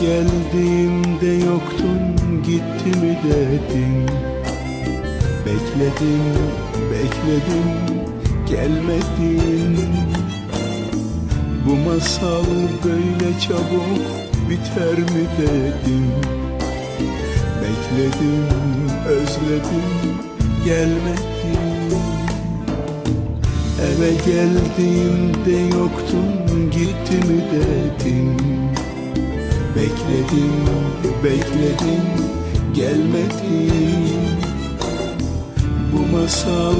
geldiğimde yoktun gitti mi dedin? Bekledim, bekledim, gelmedin. Bu masal böyle çabuk biter mi dedin? Bekledim, özledim, gelmedin. Eve geldiğimde yoktun gitti mi dedin Bekledim, bekledim, gelmedin. Bu masal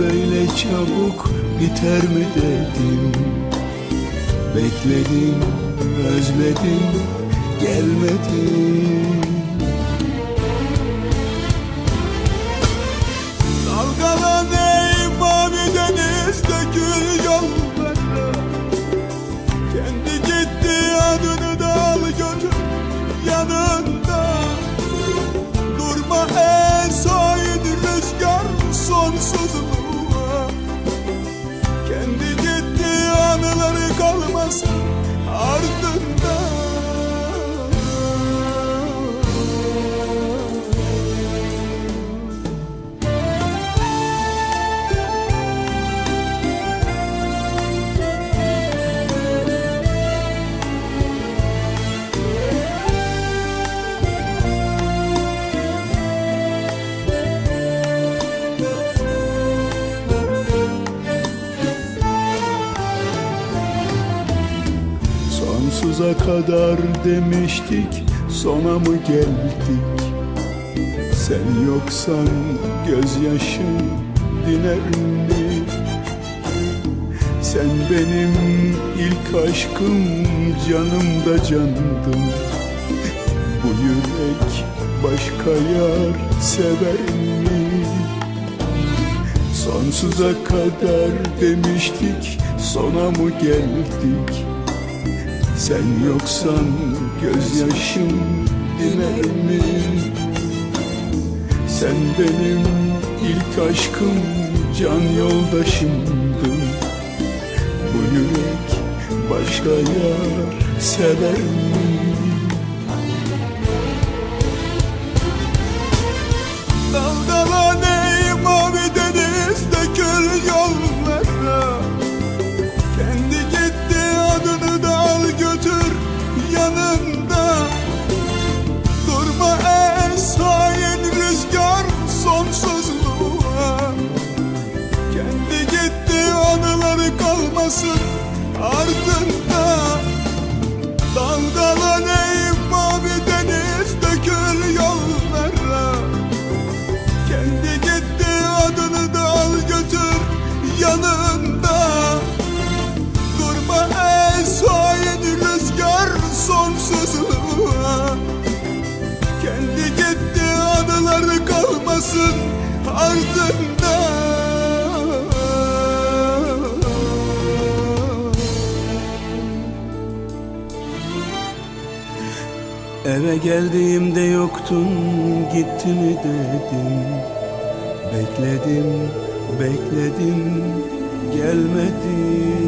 böyle çabuk biter mi dedim. Bekledim, özledim, gelmedin. Dalgalan kalmasın ardında Sonsuza kadar demiştik sona mı geldik? Sen yoksan gözyaşım diner mi Sen benim ilk aşkım canım da candım Bu yürek başka yar sever mi? Sonsuza kadar demiştik sona mı geldik sen yoksan gözyaşım diner mi? Sen benim ilk aşkım can yoldaşımdın Bu yürek başka yar sever mi? Kendi gitti adını da al götür yanında. Durma en sahil rüzgar sonsuzluğa. Kendi gitti anıları kalmasın ardında. Eve geldiğimde yoktun gitti mi dedim Bekledim, bekledim, gelmedin